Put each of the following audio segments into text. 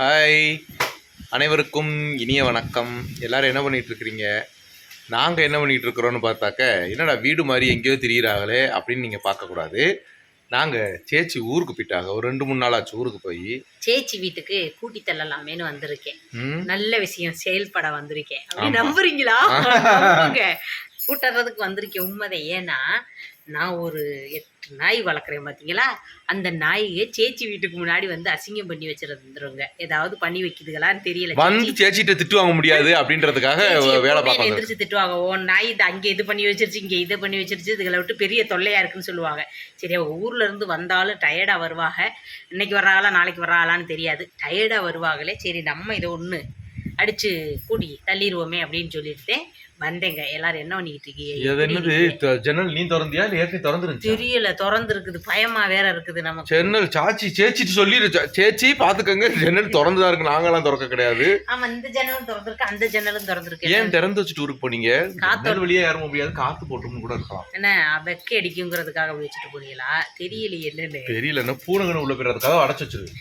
Hi அனைவருக்கும் இனிய வணக்கம். எல்லாரும் என்ன பண்ணிட்டு இருக்கிறீங்க நாங்கள் என்ன பண்ணிட்டு இருக்கிறோன்னு பார்த்தாக்க என்னடா வீடு மாதிரி எங்கேயோ திரியிறாங்களே அப்படின்னு நீங்கள் பார்க்கக்கூடாது. நாங்கள் சேச்சி ஊருக்கு போயிட்டாங்க. ஒரு ரெண்டு மூணு நாள் ஆச்சு ஊருக்கு போய். சேச்சி வீட்டுக்கு கூட்டி தள்ளலாமேன்னு வந்திருக்கேன். நல்ல விஷயம். செயல்பட வந்திருக்கேன். நம்புறீங்களா? கூட்டுறதுக்கு வந்திருக்கேன். உண்மைதான். ஏன்னா நான் ஒரு எட்டு நாய் வளர்க்குறேன் பார்த்தீங்களா அந்த நாயை சேச்சி வீட்டுக்கு முன்னாடி வந்து அசிங்கம் பண்ணி வச்சிருந்துருங்க ஏதாவது பண்ணி வைக்குதுங்களான்னு தெரியல. வந்து சேச்சி- சேச்சிட்ட திட்டு வாங்க முடியாது அப்படின்றதுக்காக வேலை பார்ப்பாங்க. எந்திரிச்சு திட்டுவாங்க ஓ நாய் இது அங்கே இது பண்ணி வச்சிருச்சு இங்கே இதை பண்ணி வச்சிருச்சு இதுகளை விட்டு பெரிய தொல்லையா இருக்குன்னு சொல்லுவாங்க. சரி அவங்க ஊர்ல இருந்து வந்தாலும் டயர்டா வருவாங்க இன்னைக்கு வர்றாங்களா நாளைக்கு வர்றாங்களான்னு தெரியாது. டயர்டா வருவாங்களே சரி நம்ம இதை ஒன்று அடிச்சு கூடி தள்ளிடுவோமே அப்படின்னு சொல்லிட்டு வந்தேங்க. எல்லாரும் என்ன பண்ணிக்கிட்டு இருக்கீங்க? ஜன்னல் நீ திறந்தியா? இல்லை ஏற்கனவே திறந்துருந்துச்சு? தெரியல திறந்து இருக்குது பயமா வேற இருக்குது நமக்கு. ஜன்னல் சாச்சி சேச்சிட்டு சொல்லிருச்சு சேச்சி பார்த்துக்கங்க ஜன்னல் திறந்து தான் இருக்கு. நாங்களாம் திறக்க கிடையாது. ஆமா இந்த ஜன்னலும் திறந்திருக்கு அந்த ஜன்னலும் திறந்திருக்கு. ஏன் திறந்து வச்சுட்டு ஊருக்கு போனீங்க? காத்து ஜன்னல் வழியா ஏற முடியாது. காத்து போட்டுன்னு கூட இருக்கலாம். என்ன வெக்க அடிக்குங்கிறதுக்காக வச்சுட்டு போறீங்களா தெரியலையே என்னன்னு. தெரியல என்ன பூனகன உள்ள போயிடுறதுக்காக அடைச்சு வச்சிருக்கு.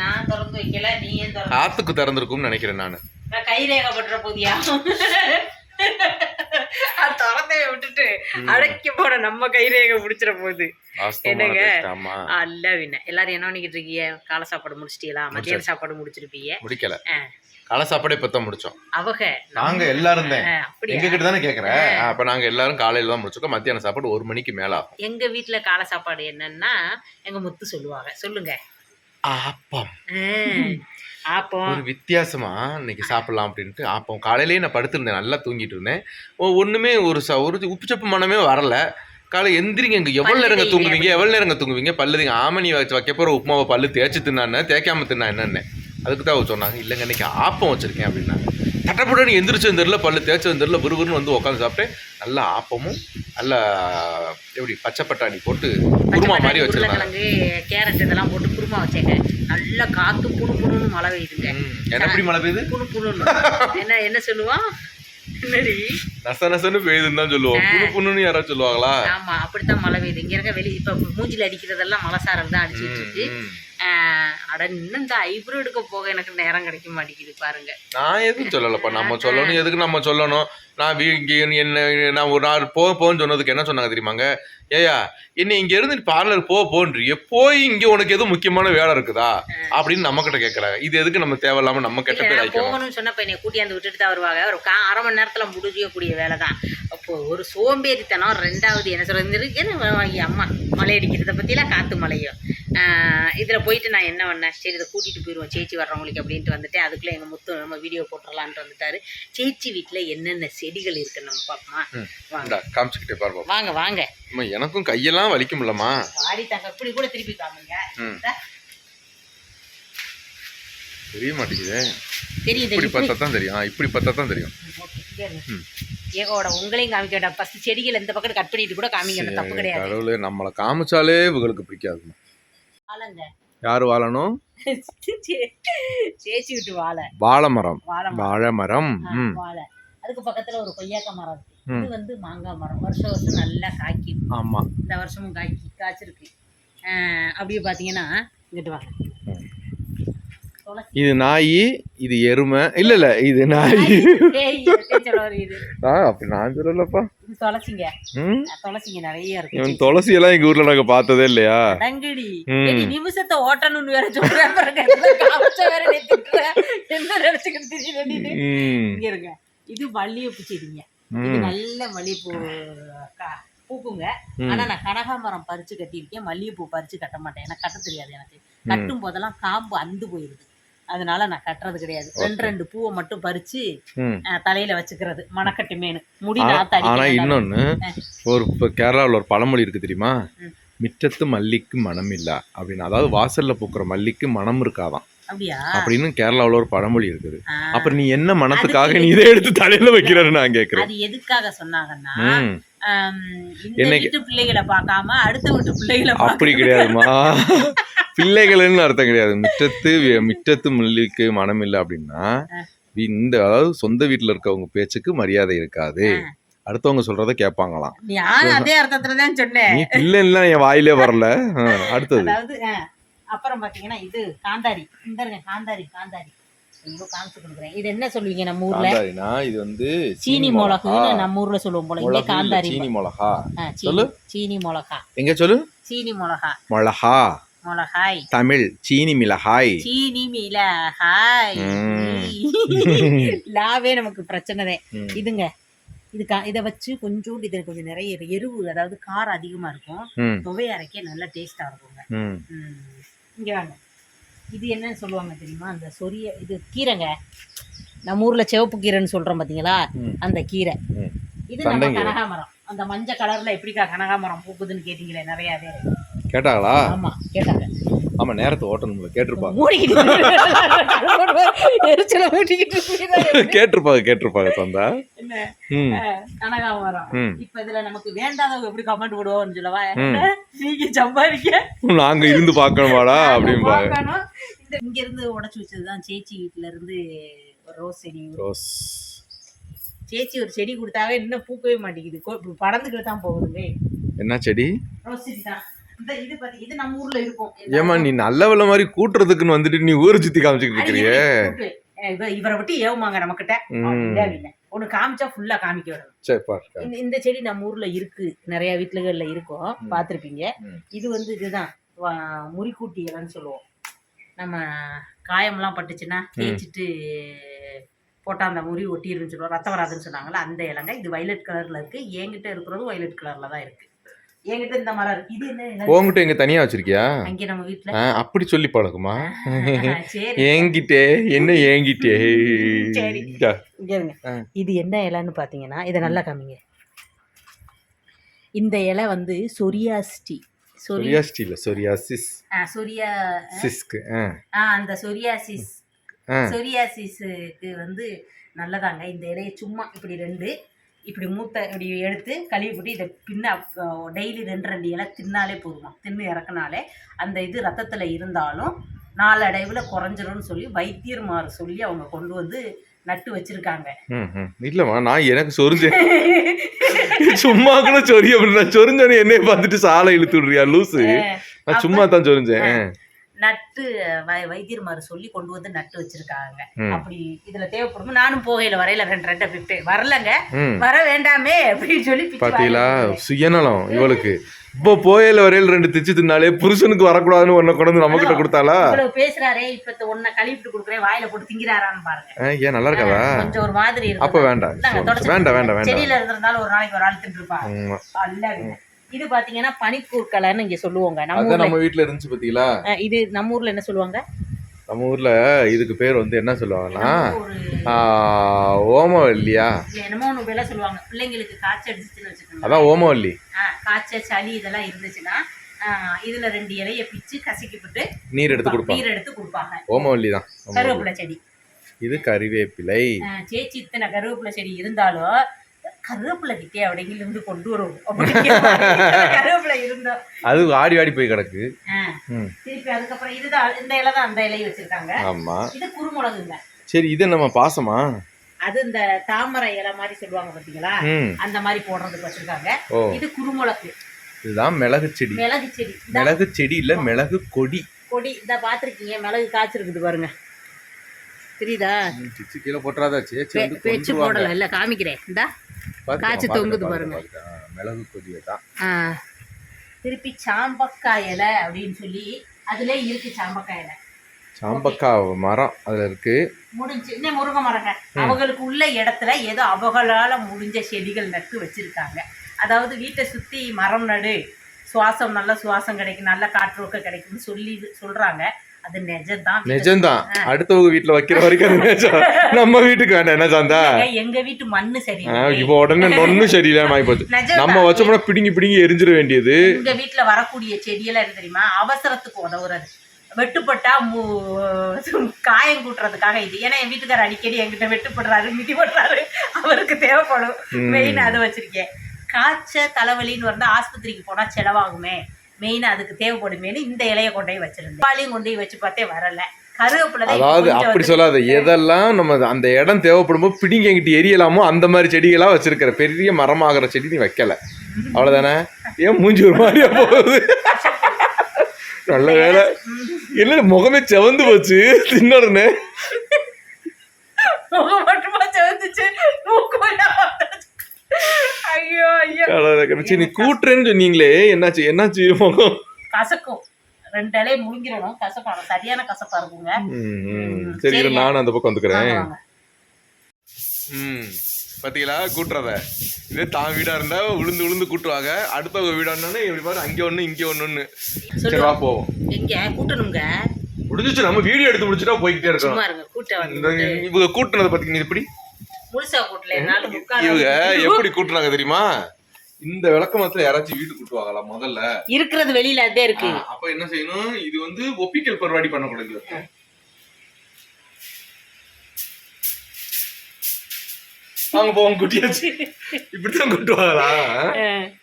நான் திறந்து வைக்கல நீ ஏன் காத்துக்கு திறந்திருக்கும்னு நினைக்கிறேன் நான். கை ரேகை பட்டுற போதியா? திறந்தே விட்டுட்டு அடைக்க போன நம்ம கை ரேகை முடிச்சிட போகுது. என்னங்க? அல்ல வின்ன எல்லாரும் என்ன பண்ணிக்கிட்டு இருக்கீங்க? காலை சாப்பாடு முடிச்சிட்டீங்களா மத்தியான சாப்பாடு முடிச்சிருப்பீங்க? முடிக்கல. காலை சாப்பாடே இப்பதான் முடிச்சோம். அவங்க நாங்க எல்லாரும் எங்க கிட்ட தானே கேக்குறேன். அப்ப நாங்க எல்லாரும் காலையில தான் முடிச்சிருக்கோம். மத்தியான சாப்பாடு ஒரு மணிக்கு மேல எங்க வீட்ல காலை சாப்பாடு என்னன்னா எங்க முத்து சொல்லுவாங்க. சொல்லுங்க. ஆப்பம். ஆப்பம். ஒரு வித்தியாசமா இன்னைக்கு சாப்பிடலாம் அப்படின்ட்டு ஆப்பம். காலையிலேயே நான் படுத்திருந்தேன் நல்லா தூங்கிட்டு இருந்தேன். ஒ- ஒண்ணுமே ஒரு ச ஒரு உப்புச்சப்பு மனமே வரல. காலை எந்திரிங்க இங்க எவ்வளவு பல்லு நேரங்க தூங்குவீங்க? எவ்வளவு நேரங்க தூங்குவீங்க? பல்லுதிங்க ஆமணி வச்சு வைக்க போற உப்புமாவை பல்லு தேய்ச்சி தின்னான்னு தேய்க்காம தின்னா என்னன்னு. அதுக்கு தான் சொன்னாங்க. இல்லைங்க இன்னைக்கு ஆப்பம் வச்சிருக்கேன் அப்படின்னா. தட்டப்பட்டு எந்திரிச்சு தெரியல பல்லு தேய்ச்சி தெரியல விறுவிறுன்னு வந்து உட்காந்து சாப்பிட்டேன். நல்ல ஆப்பமும் நல்ல எப்படி பச்சை பட்டாணி போட்டு குருமா மாதிரி உருளைக்கிழங்கு கேரட் இதெல்லாம் போட்டு குருமா வச்சேங்க. நல்ல காத்து புணு புணுன்னு மழை பெய்யுதுங்க. என்ன எப்படி மழை பெய்யுது? புணு புணுன்னு. என்ன என்ன சொல்லுவான் என்னடி? நச நசன்னு பெய்யுதுன்னு தான் சொல்லுவோம். புண்ணு புண்ணுன்னு யாராவது சொல்லுவாங்களா? ஆமா அப்படித்தான் மழை பெய்யுது. இங்க இருக்க வெளி இப்ப மூஞ்சில அடிக்கிறதெல்லாம் மழை தான் அடிச்சிட்டு இருக்கு. அட இன்னும் இந்த ஐப்ரோ எடுக்க போக எனக்கு நேரம் கிடைக்க மாட்டேங்குது பாருங்க. நான் எதுவும் சொல்லலப்பா. நம்ம சொல்லணும் எதுக்கு நம்ம சொல்லணும்? நான் வீ இங்கே என்ன நான் ஒரு நாள் போ போன்னு சொன்னதுக்கு என்ன சொன்னாங்க தெரியுமாங்க? ஏயா என்ன இங்க இருந்து பார்லர் போ போன்றிய போய் இங்க உனக்கு எதுவும் முக்கியமான வேலை இருக்குதா? அப்படின்னு நம்ம கிட்ட கேட்கறாங்க இது எதுக்கு நம்ம தேவையில்லாம நம்ம கெட்ட ஆயிக்கணும் போகணும்னு சொன்னப்ப என்னை கூட்டியாந்து விட்டுட்டு தான் வருவாங்க. ஒரு கா அரை மணி நேரத்துல முடியக்கூடிய வேலை தான் அப்போ ஒரு சோம்பேறித்தனம் ரெண்டாவது என்ன இருக்கு அம்மா மழை அடிக்கிறத பத்திலாம் காத்து மழையும் ஆஹ் இதுல போயிட்டு நான் என்ன பண்ணேன்? சரி இதை கூட்டிட்டு போயிடுவோம் சேச்சி வர்றவங்களுக்கு அப்படின்ட்டு வந்துட்டு அதுக்குள்ள எங்க முத்து நம்ம வீடியோ போட்டுடலான்ட்டு வந்துட்டாரு. சேச்சி வீட்டுல என்னென்ன செடிகள் இருக்கு நம்ம பாப்போமா ம். வாங்க. காமிச்சுக்கிட்டே பாருப்போம் வாங்க வாங்க. எனக்கும் கையெல்லாம் வலிக்கும்லம்மா வாடி தங்க இப்படி கூட திருப்பி காமிங்க. தெரிய மாட்டேங்குது தெரியுது இப்படி பார்த்தா தான் தெரியும். ஆ, இப்படி பார்த்தா தான் தெரியும். ஏகோட உங்களையும் காமிக்க வேண்டாம். ஃபர்ஸ்ட் செடிகள் இந்த பக்கம் கட் பண்ணிட்டு கூட காமிக்கணும் தப்பு கிடையாது. கடவுளே நம்மளை காமிச்சாலே இவங்களுக்கு பிடிக்காதுமா வாழைங்க. யார் வாழணும்? சேச்சி விட்டு வாழை. வாழை மரம். வாழை மரம் வாழை. அதுக்கு பக்கத்துல ஒரு கொய்யாக்கா மரம் இருக்கு. இது வந்து மாங்காய் மரம். வருஷம் வருஷம் நல்லா காய்க்கும். ஆமா. இந்த வருஷமும் காய்க்கி காய்ச்சிருக்கு. அப்படியே பார்த்தீங்கன்னா இங்கிட்டு வாங்க. இது நாய் இது எருமை. இல்ல இல்ல இது நாய். ஆ அப்படி நான் சொல்லலப்பா. துளசிங்க. துளசிங்க நிறைய இருக்கு. இவன் துளசி எல்லாம் எங்க ஊர்ல நாங்க பார்த்ததே இல்லையா. ஏடி, நிமிஷத்தை ஓட்டணும்னு வேற சொல்றேன் வேற. என்ன நினைச்சுக்கிட்டு தெரியல இருங்க. இது மல்லிகைப்பூ செடிங்க. நல்ல மல்லிகைப்பூ பூக்குங்க. ஆனா நான் கனகாமரம் பறிச்சு கட்டியிருக்கேன். மல்லிகைப்பூ பறிச்சு கட்ட மாட்டேன். எனக்கு கட்ட தெரியாது எனக்கு. கட்டும் போதெல்லாம் காம்பு அந்து போயிருது. அதனால நான் கட்டுறது கிடையாது. ரெண்டு ரெண்டு பூவை மட்டும் பறிச்சு தலையில வச்சுக்கிறது. மணக்கட்டு மேனு. முடி ஆனா-. இன்னொன்னு ஒரு கேரளாவில் ஒரு பழமொழி இருக்கு தெரியுமா. மிச்சத்து மல்லிக்கு மனம் இல்ல அப்படின்னு. அதாவது வாசல்ல பூக்கிற மல்லிக்கு மனம் இருக்காதான். அப்படின்னு கேரளாவில் ஒரு பழமொழி இருக்குது. அப்புறம் நீ என்ன மனத்துக்காக நீ இதை எடுத்து தலையில வைக்கிறன்னு நான் கேக்குறேன். அது எதுக்காக சொன்னாங்கன்னா இந்த வீட்டு பிள்ளைகளை பார்க்காம அடுத்த வீட்டு பிள்ளைகளை அப்படி கிடையாதுமா பிள்ளைகள்னு அர்த்தம் கிடையாது. மிச்சத்து வி- மிச்சத்து மல்லிக்கு மனம் இல்லை அப்படின்னா இந்த அதாவது சொந்த வீட்டுல இருக்கவங்க பேச்சுக்கு மரியாதை இருக்காது. அடுத்தவங்க சொல்றத கேட்பாங்களாம். அதே அர்த்தத்துல தான் சொன்னேன் நீ பிள்ளைலாம் என் வாயிலே வரல. அடுத்தது. அப்புறம் பார்த்தீங்கன்னா இது காந்தாரி. இந்தருங்க காந்தாரி காந்தாரி. காமிச்சு கொடுக்குறேன். இது என்ன சொல்லுவீங்க நம்ம ஊர்ல? காந்தாரினா இது வந்து சீனி மிளகுன்னு நம்ம ஊர்ல சொல்லுவோம் போல. இங்கே காந்தாரி சீனி மிளகா. சொல்லு. சீனி மிளகா. எங்க சொல்லு? சீனி மிளகா. மிளகா. மிளகாய். தமிழ் சீனி மிளகாய். சீனி மிளகாய். லாவே நமக்கு பிரச்சனை தான். இதுங்க இது இதை வச்சு கொஞ்சோண்டு இதில் கொஞ்சம் நிறைய எரு- எருவு அதாவது காரம் அதிகமாக இருக்கும். ம். துவை அரைக்க நல்ல டேஸ்ட்டாக இருக்குங்க. ம். ம். இங்க வாங்க. இது என்னன்னு சொல்லுவாங்க தெரியுமா? அந்த சொரிய இது கீரைங்க. நம்ம ஊர்ல சிவப்பு கீரைன்னு சொல்றோம் பாத்தீங்களா. அந்த கீரை. இது நம்ம. கனகாமரம். அந்த மஞ்சள் கலர்ல எப்படிக்கா கனகாமரம் பூக்குதுன்னு கேட்டீங்களே நிறைய பேர். கேட்டாங்களா? ஆமா கேட்டாங்க. ஆமா நேரத்தை ஓட்டணும்ல கேட்டிருப்பாங்க. மூடிக்கிட்டு எரிச்சல இருக்கீங்களா? கேட்டிருப்பாங்க கேட்டிருப்பாங்க சந்தா. என்ன கனகாமரம் இப்ப இதுல நமக்கு வேண்டாதவங்க எப்படி கமெண்ட் போடுவோம்னு சொல்லவா. நீங்க சம்பாதிக்க. நாங்க இருந்து பார்க்கணும். இந்த இங்க இருந்து உடைச்சு வச்சதுதான் சேச்சி வீட்டுல இருந்து ஒரு ரோஸ் செடி. ரோஸ் சேச்சி ஒரு செடி கொடுத்தாவே இன்னும் பூக்கவே மாட்டேங்குது. படந்துக்கிட்டு தான் போகுதுங்க என்ன செடி? ரோஸ் செடி தான். இந்த இது பாத்தி இது நம்ம ஊர்ல இருக்கும். ஏமா நீ நல்லவள மாதிரி கூட்டுறதுக்குன்னு வந்துட்டு நீ ஊரை சுத்தி காமிச்சுக்கிட்டு இருக்கிறியே. இவரை விட்டு ஏவுமாங்க நம்மக்கிட்ட ஒண்ணு காமிச்சா ஃபுல்லா காமிக்க விடணும் சரி இந்த இந்த செடி நம்ம ஊர்ல இருக்கு. நிறைய வீட்டுகள்ல இருக்கும். பார்த்திருப்பீங்க. இது வந்து இதுதான். முறிக்கூட்டி இலைன்னு சொல்லுவோம். நம்ம காயம்லாம் பட்டுச்சுன்னா தேய்ச்சிட்டு போட்டா அந்த முறி ஒட்டிருன்னு சொல்லுவோம். ரத்தம் வராதுன்னு சொன்னாங்கல்ல அந்த இலைங்க. இது வயலட் கலர்ல இருக்கு. என்கிட்ட இருக்கிறதும் வயலட் கலர்ல தான் இருக்கு. என்கிட்ட இந்த மரம் இருக்கு. இது என்ன? உங்ககிட்ட எங்க தனியா வச்சிருக்கியா? அங்க நம்ம அப்படி சொல்லி பழகுமா? ஏங்கிட்டே என்ன ஏங்கிட்டே சரி. இது என்ன இலைன்னு பாத்தீங்கன்னா இதை நல்லா காமிங்க. இந்த இலை வந்து சொரியாஸ்டி. சொரி சொரியாஸ்டி இல்ல சொரியாசிஸ். ஆ, சொரியா சிஸ்க்கு ஆ. ஆ அந்த சொரியாசிஸ். சொரியாசிஸுக்கு வந்து நல்லதாங்க. இந்த இலையை சும்மா இப்படி ரெண்டு இப்படி மூத்த இப்படி எடுத்து கழுவி போட்டு இதை பின்ன டெய்லி ரெண்டு ரெண்டு இலை தின்னாலே போதுமா? தின்னு இறக்குனாலே அந்த இது ரத்தத்தில் இருந்தாலும் நாளடைவில் குறைஞ்சிரும்னு சொல்லி வைத்தியர்மார் சொல்லி அவங்க கொண்டு வந்து நட்டு வச்சிருக்காங்க. இல்லம்மா நான் எனக்கு சொரிஞ்சேன். சும்மா கூட சொரி அப்படி நான் சொரிஞ்சோன்னு என்னைய பார்த்துட்டு சாலை இழுத்து விடுறியா லூசு? நான் சும்மா தான் சொரிஞ்சேன். நட்டு வைத்தியர்மார் சொல்லி கொண்டு வந்து நட்டு வச்சிருக்காங்க. அப்படி இதுல தேவைப்படும். நானும் போகையில வரையில ரெண்டு ரெண்டை பிப்பேன் வரலங்க. வர வேண்டாமே அப்படின்னு சொல்லி பாத்தீங்களா. சுயநலம் இவளுக்கு. இப்போ போயில வரையில ரெண்டு திச்சு தின்னாலே புருஷனுக்கு வரக்கூடாதுன்னு ஒன்ன கொண்டு நம்ம கிட்ட கொடுத்தாளா? பேசுறாரே இப்ப ஒன்ன கழுவிட்டு கொடுக்குறேன் வாயில போட்டு திங்கிறாரான்னு பாருங்க. ஏன் நல்லா இருக்காதா கொஞ்சம் ஒரு மாதிரி அப்ப வேண்டாம். வேண்டாம் வேண்டாம் வேண்டாம். செடியில இருந்திருந்தாலும் ஒரு நாளைக்கு ஒரு ஆள். அல்ல இது பாத்தீங்கன்னா பனிக்கூர்க்கலைன்னு இங்க சொல்லுவாங்க. நம்ம நம்ம வீட்ல இருந்துச்சு பாத்தீங்களா? இது நம்ம ஊர்ல என்ன சொல்லுவாங்க? நம்ம ஊர்ல இதுக்கு பேர் வந்து என்ன சொல்லுவாங்கன்னா ஓமவல்லியா. என்னமோ ஒண்ணு விலை சொல்லுவாங்க. பிள்ளைங்களுக்கு காய்ச்சல் அடிச்சுன்னு வச்சுக்கோங்க அதான் ஓமவல்லி. காய்ச்சல் சளி இதெல்லாம் இருந்துச்சுன்னா இதுல ரெண்டு இலைய பிச்சு கசக்கிவிட்டு நீர் எடுத்து கொடுப்பாங்க. நீர் எடுத்து கொடுப்பாங்க. ஓமவல்லி தான். கருவேப்பிலை செடி. இது கறிவேப்பிலை. ஆஹ் சேச்சி இத்தனை கருவேப்பிலை செடி இருந்தாலும் கருவேப்பிலை கிட்டே அப்படிங்கில இருந்து கொண்டு மாதிரி கருவேப்பிலை இருந்தோம். அது ஆடி ஆடி போய் கிடக்கு. திருப்பி அதுக்கப்புறம் இதுதான் இந்த இலை தான் அந்த இலையை வச்சிருக்காங்க. ஆமா. இது குருமுளகுங்க. சரி இது நம்ம பாசமா? அது இந்த தாமரை இலை மாதிரி சொல்லுவாங்க பாத்தீங்களா? அந்த மாதிரி போடுறதுக்கு வச்சிருக்காங்க. இது குருமுளகு இதுதான் மிளகு செடி. மிளகு செடி. மிளகு செடி இல்ல மிளகு கொடி. கொடி. இந்த பாத்திருக்கீங்க மிளகு காய்ச்சிருக்குது பாருங்க. தெரியுதா? கீழே போட்டுறாதா பேச்சு. போடல இல்ல காமிக்கிறேன். இந்தா. காய்ச்சி தொங்குது பாருங்க. மிளகு கொடியை தான் திருப்பி சாம்பக்காய் இலை அப்படின்னு சொல்லி அதுல இருக்கு சாம்பக்காய் இலை. சாம்பக்காய் மரம் அதுல இருக்கு. முடிஞ்சு இன்னும் முருங்கை மரங்க. அவங்களுக்கு உள்ள இடத்துல ஏதோ அவங்களால முடிஞ்ச செடிகள் நட்டு வச்சிருக்காங்க. அதாவது வீட்டை சுத்தி மரம் நடு சுவாசம் நல்ல சுவாசம் கிடைக்கும் நல்ல காற்றோக்க கிடைக்கும்னு சொல்லி சொல்றாங்க. அது நிஜம்தான். நிஜம்தான் அடுத்தவங்க வீட்டுல வைக்கிற வரைக்கும் அது நிஜம். நம்ம வீட்டுக்கு வேண்டாம். என்ன சாந்தா? எங்க வீட்டு மண்ணு சரி இப்போ உடனே நொன்னு சரியில்லாம ஆகி போச்சு நம்ம வச்சோம்னா பிடுங்கி பிடுங்கி எரிஞ்சிட வேண்டியது. எங்க வீட்டுல வரக்கூடிய செடியெல்லாம் என்ன தெரியுமா? அவசரத்துக்கு உதவுறது. வெட்டுப்பட்டா காயம் கூட்டுறதுக்காக இது. ஏன்னா என் வீட்டுக்காரர் அடிக்கடி என்கிட்ட வெட்டுப்படுறாரு மிதிப்படுறாரு அவருக்கு தேவைப்படும். மெயின் அதை வச்சிருக்கேன். காய்ச்ச தலைவலின்னு வந்தா ஆஸ்பத்திரிக்கு போனா செலவாகுமே. மெயின் அதுக்கு தேவைப்படுமேனு இந்த இலைய கொண்டு போய் வச்சிருந்தேன். பாலையும் கொண்டு போய் வச்சு பார்த்தே வரல. அதாவது அப்படி சொல்லாத எதெல்லாம் நம்ம அந்த இடம் தேவைப்படும் போது பிடிங்கி எங்கிட்ட எரியலாமோ அந்த மாதிரி செடிகளா வச்சிருக்கிற பெரிய மரமாகிற செடி நீ வைக்கல. அவ்வளவுதானே? ஏன் மூஞ்சி ஒரு மாதிரியா போகுது? நல்ல வேலை. என்ன முகமே செவந்து போச்சு. தின்னோடனே. சரி நீ கூட்டுறேன்னு சொன்னீங்களே என்னாச்சு? என்னாச்சு முகம்? கசக்கும். ரெண்டு இலையை முழுங்கிடணும். கசப்பான சரியான கசப்பா இருக்குங்க. சரி. நானும் அந்த பக்கம் வந்துக்கிறேன். ம் பாத்தீங்களா? கூட்டுறத. இதே தான் வீடா இருந்தா உளுந்து உளுந்து கூட்டுவாங்க. அடுத்தவங்க வீடா இருந்தாலும் இப்படி பாரு அங்க ஒண்ணு இங்க ஒண்ணுன்னு. சரி வா போவோம். எங்க? கூட்டணுங்க முடிஞ்சிச்சு நம்ம வீடியோ எடுத்து முடிச்சுட்டா போய்கிட்டே வந்து இவங்க கூட்டுனதை பாத்தீங்க எப்படி? முழுசா கூட்டல. என்னால முக்கால் இவங்க எப்படி கூட்டுறாங்க தெரியுமா? இந்த விளக்கமத்துல யாராச்சும் வீடு கூட்டுவாங்களா முதல்ல? இருக்கிறது வெளியில அதே இருக்கு. அப்ப என்ன செய்யணும்? இது வந்து ஒப்பிக்கல் பருவாடி பண்ணக்கூடாது வாங்க போவோம் குட்டியாச்சு. இப்படித்தான் கூட்டுவாங்களா?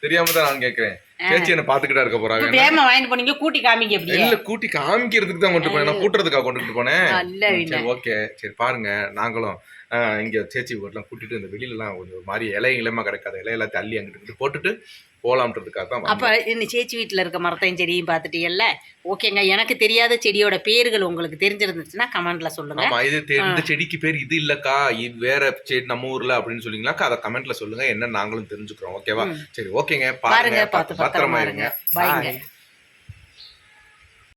தெரியாம தான் நான் கேக்குறேன். சேச்சி என்ன பாத்துக்கிட்டா இருக்க போறாங்க. வாங்கிட்டு போனீங்க கூட்டி அப்படியே இல்ல கூட்டி காமிக்கிறதுக்கு தான் கொண்டு போனேன். நான் கூட்டுறதுக்காக கொண்டுட்டு போனேன். ஓகே. சரி பாருங்க நாங்களும் இங்க சேச்சி வீட்டுலாம் கூட்டிட்டு இந்த வெளியில எல்லாம் கொஞ்சம் மாதிரி இலை இலமா கிடைக்காத. இலை எல்லாத்தையும் அள்ளி அங்கிட்டு போட்டுட்டு போலாம்ன்றதுக்காக தான் அப்ப இந்த சேச்சி வீட்டுல இருக்க மரத்தையும் செடியும் பார்த்துட்டீங்கல்ல ஓகேங்க. எனக்கு தெரியாத செடியோட பேர்கள் உங்களுக்கு தெரிஞ்சிருந்துச்சுன்னா கமெண்ட்ல சொல்லுங்க. ஆமா இது இந்த செடிக்கு பேர் இது இல்லக்கா இது வேற செடி நம்ம ஊர்ல அப்படின்னு சொன்னீங்கன்னாக்கா அதை கமெண்ட்ல சொல்லுங்க. என்ன நாங்களும் தெரிஞ்சுக்கிறோம். ஓகேவா. சரி ஓகேங்க. பாருங்க. பத்திரமா இருங்க. பாய்ங்க.